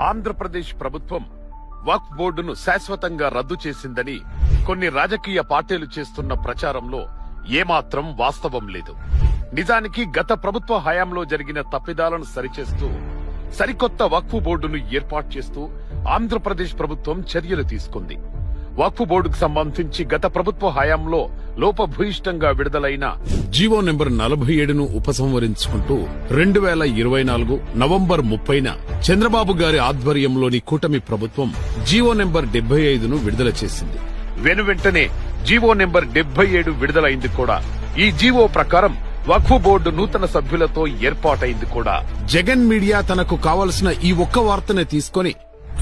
ఆంధ్రప్రదేశ్ ప్రభుత్వం వక్ఫ్ బోర్డును శాశ్వతంగా రద్దు చేసిందని కొన్ని రాజకీయ పార్టీలు చేస్తున్న ప్రచారంలో ఏమాత్రం వాస్తవం లేదు. నిజానికి గత ప్రభుత్వ హయాంలో జరిగిన తప్పిదాలను సరిచేస్తూ సరికొత్త వక్ఫ్ బోర్డును ఏర్పాటు చేస్తూ ఆంధ్రప్రదేశ్ ప్రభుత్వం చర్యలు తీసుకుంది. వక్ఫ్ బోర్డుకు సంబంధించి గత ప్రభుత్వ హయాంలో లోపభూయిష్టంగా విడుదలైన జీవో నెంబర్ నలభై ఏడును ఉపసంహరించుకుంటూ రెండు వేల ఇరవై నాలుగు నవంబర్ ముప్పైన చంద్రబాబు గారి ఆధ్వర్యంలోని కూటమి ప్రభుత్వం జీవో నెంబర్ డెబ్బై ఐదును విడుదల చేసింది. వెను వెంటనే జీవో నెంబర్ డెబ్బై ఏడు విడుదలైంది కూడా. ఈ జీవో ప్రకారం వక్ఫ్ బోర్డు నూతన సభ్యులతో ఏర్పాటైంది కూడా. జగన్ మీడియా తనకు కావలసిన ఈ ఒక్క వార్తనే తీసుకొని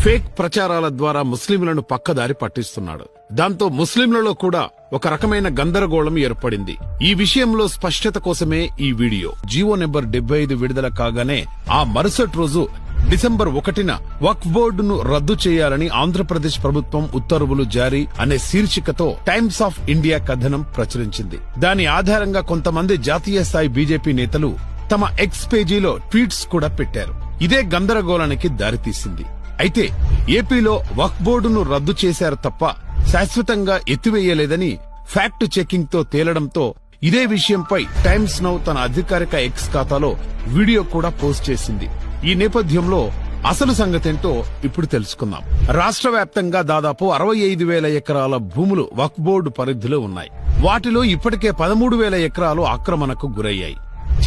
ఫేక్ ప్రచారాల ద్వారా ముస్లింలను పక్కదారి పట్టిస్తున్నాడు. దాంతో ముస్లింలలో కూడా ఒక రకమైన గందరగోళం ఏర్పడింది. ఈ విషయంలో స్పష్టత కోసమే ఈ వీడియో. జీవో నెంబర్ డెబ్బై ఐదు విడుదల కాగానే ఆ మరుసటి రోజు డిసెంబర్ ఒకటిన వక్ఫ్ బోర్డును రద్దు చేయాలని ఆంధ్రప్రదేశ్ ప్రభుత్వం ఉత్తర్వులు జారీ అనే శీర్షికతో టైమ్స్ ఆఫ్ ఇండియా కథనం ప్రచురించింది. దాని ఆధారంగా కొంతమంది జాతీయ స్థాయి బీజేపీ నేతలు తమ ఎక్స్ పేజీలో ట్వీట్స్ కూడా పెట్టారు. ఇదే గందరగోళానికి దారితీసింది. అయితే ఏపీలో వక్ఫ్ బోర్డును రద్దు చేశారు తప్ప శాశ్వతంగా ఎత్తివేయలేదని ఫ్యాక్ట్ చెకింగ్తో తేలడంతో ఇదే విషయంపై టైమ్స్ నౌ తన అధికారిక ఎక్స్ ఖాతాలో వీడియో కూడా పోస్ట్ చేసింది. ఈ నేపథ్యంలో అసలు సంగతేంటో ఇప్పుడు తెలుసుకుందాం. రాష్ట్ర వ్యాప్తంగా దాదాపు అరవై ఐదు వేల ఎకరాల భూములు వక్ఫ్ బోర్డు పరిధిలో ఉన్నాయి. వాటిలో ఇప్పటికే పదమూడు వేల ఎకరాలు ఆక్రమణకు గురయ్యాయి.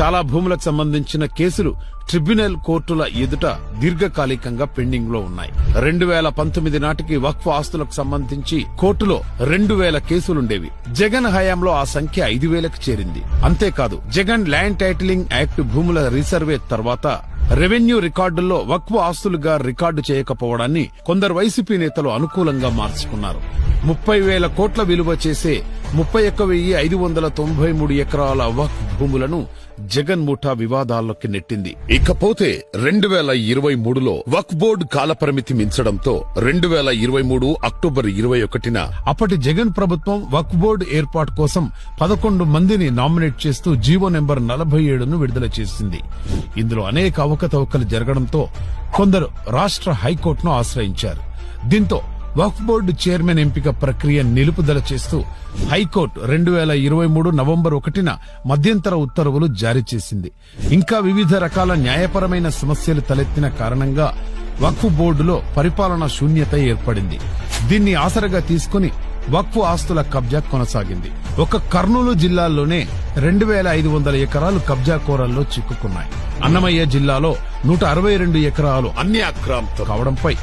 చాలా భూములకు సంబంధించిన కేసులు ట్రిబ్యునల్ కోర్టుల ఎదుట దీర్ఘకాలికంగా పెండింగ్లో ఉన్నాయి. రెండు వేల పంతొమ్మిది నాటికి వక్ఫ్ ఆస్తులకు సంబంధించి కోర్టులో రెండు వేల కేసులుండేవి. జగన్ హయాంలో ఆ సంఖ్య ఐదు వేలకు చేరింది. అంతేకాదు జగన్ ల్యాండ్ టైటిలింగ్ యాక్ట్ భూముల రీసర్వే తర్వాత రెవెన్యూ రికార్డుల్లో వక్ఫ్ ఆస్తులుగా రికార్డు చేయకపోవడాన్ని కొందరు వైసీపీ నేతలు అనుకూలంగా మార్చుకున్నారు. ముప్పై వేల కోట్ల విలువ చేసే ముప్పై ఒక్క వెయ్యి ఐదు వందల తొంభై మూడు ఎకరాల వక్ఫ్ భూములను జగన్ ముఠా వివాదాల్లోకి నెట్టింది. ఇకపోతే రెండు వేల ఇరవై మూడులో వక్ బోర్డు కాలపరిమితి మించడంతో రెండు వేల ఇరవై మూడు అక్టోబర్ ఇరవై ఒకటిన అప్పటి జగన్ ప్రభుత్వం వక్ బోర్డు ఏర్పాటు కోసం పదకొండు మందిని నామినేట్ చేస్తూ జీవో నెంబర్ నలభై ఏడును విడుదల చేసింది. ఇందులో అనేక అవకతవకలు జరగడంతో కొందరు రాష్ట్ర హైకోర్టును ఆశ్రయించారు. దీంతో వక్ఫ్ బోర్డు చైర్మన్ ఎంపిక ప్రక్రియ నిలుపుదల చేస్తూ హైకోర్టు రెండు వేల ఇరవై మూడు నవంబర్ ఒకటిన మధ్యంతర ఉత్తర్వులు జారీ చేసింది. ఇంకా వివిధ రకాల న్యాయపరమైన సమస్యలు తలెత్తిన కారణంగా వక్ఫ్ బోర్డులో పరిపాలనా శూన్యత ఏర్పడింది. దీన్ని ఆసరగా తీసుకుని వక్ఫ్ ఆస్తుల కబ్జా కొనసాగింది. ఒక కర్నూలు జిల్లాలోనే రెండు వేల ఐదు వందల ఎకరాలు కబ్జా కోరల్లో చిక్కుకున్నాయి. అన్నమయ్య జిల్లాలో నూట అరవై రెండు ఎకరాలు అన్ని అక్రాంతం కావడంపై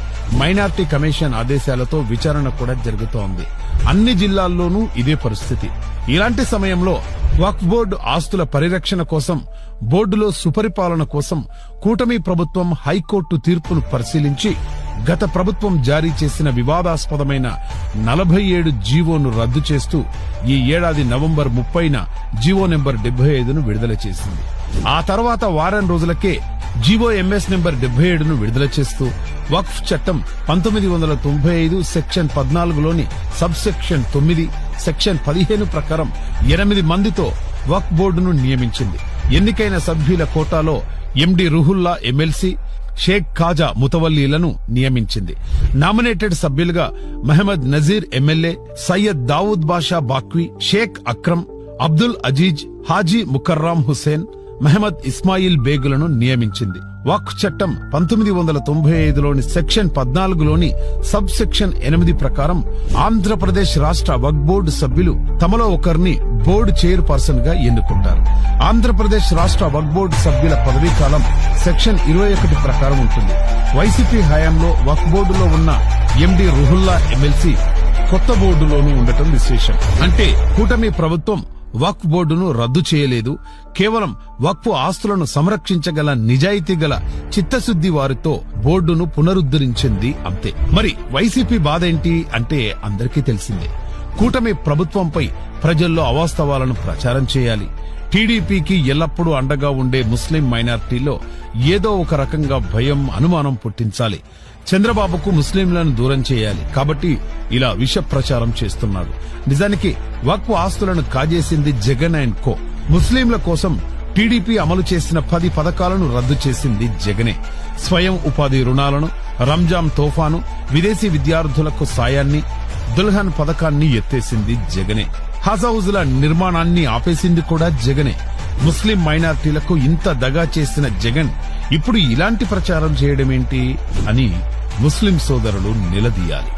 మైనార్టీ కమిషన్ ఆదేశాలతో విచారణ కూడా జరుగుతోంది. అన్ని జిల్లాల్లోనూ ఇదే పరిస్థితి. ఇలాంటి సమయంలో వక్ఫ్ బోర్డు ఆస్తుల పరిరక్షణ కోసం బోర్డులో సుపరిపాలన కోసం కూటమి ప్రభుత్వం హైకోర్టు తీర్పును పరిశీలించి గత ప్రభుత్వం జారీ చేసిన వివాదాస్పదమైన నలభై ఏడు జీవోను రద్దు చేస్తూ ఈ ఏడాది నవంబర్ ముప్పైన జీవో నెంబర్ డెబ్బై ఐదును విడుదల చేసింది. ఆ తర్వాత వారం రోజులకే జీవో ఎంఎస్ నెంబర్ డెబ్బై ఏడును విడుదల చేస్తూ వక్ఫ్ చట్టం పంతొమ్మిది వందల తొంభై ఐదు సెక్షన్ పద్నాలుగులోని సబ్ సెక్షన్ తొమ్మిది సెక్షన్ పదిహేను ప్రకారం ఎనిమిది మందితో వక్ఫ్ బోర్డును నియమించింది. ఎన్నికైన సభ్యుల కోటాలో ఎండి రుహుల్లా ఎమ్మెల్సీ షేక్ ఖాజా ముతవల్లీలను నియమించింది. నామినేటెడ్ సభ్యులుగా మహమ్మద్ నజీర్ ఎమ్మెల్యే సయ్యద్ దావూద్ బాషా బాక్వి షేక్ అక్రమ్ అబ్దుల్ అజీజ్ హాజీ ముకర్రాం హుసేన్ మహమ్మద్ ఇస్మాయిల్ బేగులను నియమించింది. వాక్ చట్టం పంతొమ్మిది వందల తొంభై ఐదులోని సెక్షన్ పద్నాలుగులోని సబ్ సెక్షన్ ఎనిమిది ప్రకారం ఆంధ్రప్రదేశ్ రాష్ట్ర వక్ బోర్డు సభ్యులు తమలో ఒకరిని బోర్డు చైర్పర్సన్గా ఎన్నుకుంటారు. ఆంధ్రప్రదేశ్ రాష్ట్ర వక్ బోర్డు సభ్యుల పదవీ కాలం సెక్షన్ ఇరవై ఒకటి ప్రకారం ఉంటుంది. వైసీపీ హయాంలో వక్ బోర్డులో ఉన్న ఎండి రుహుల్లా ఎమ్మెల్సీ కొత్త బోర్డులోనూ ఉండటం విశేషం. అంటే కూటమి ప్రభుత్వం వక్ఫ్ బోర్డును రద్దు చేయలేదు. కేవలం వక్ఫ్ ఆస్తులను సంరక్షించగల నిజాయితీ గల చిత్తశుద్ధి వారితో బోర్డును పునరుద్ధరించింది అంతే. మరి వైసీపీ బాధ ఏంటి అంటే అందరికీ తెలిసిందే. కూటమి ప్రభుత్వంపై ప్రజల్లో అవాస్తవాలను ప్రచారం చేయాలి. టీడీపీకి ఎల్లప్పుడూ అండగా ఉండే ముస్లిం మైనార్టీలో ఏదో ఒక రకంగా భయం అనుమానం పుట్టించాలి. చంద్రబాబుకు ముస్లింలను దూరం చేయాలి. కాబట్టి ఇలా విష ప్రచారం చేస్తున్నాడు. నిజానికి వక్ఫ్ ఆస్తులను కాజేసింది జగన్ అండ్ కో. ముస్లింల కోసం టీడీపీ అమలు చేసిన పది పథకాలను రద్దు చేసింది జగనే. స్వయం ఉపాధి రుణాలను రంజాన్ తోఫాను విదేశీ విద్యార్థులకు సాయాన్ని దుల్హన్ పథకాన్ని ఎత్తేసింది జగనే. హజ్ హౌజుల నిర్మాణాన్ని ఆపేసింది కూడా జగనే. ముస్లిం మైనార్టీలకు ఇంత దగా చేసిన జగన్ ఇప్పుడు ఇలాంటి ప్రచారం చేయడమేంటి అని ముస్లిం సోదరులు నిలదీయాలి.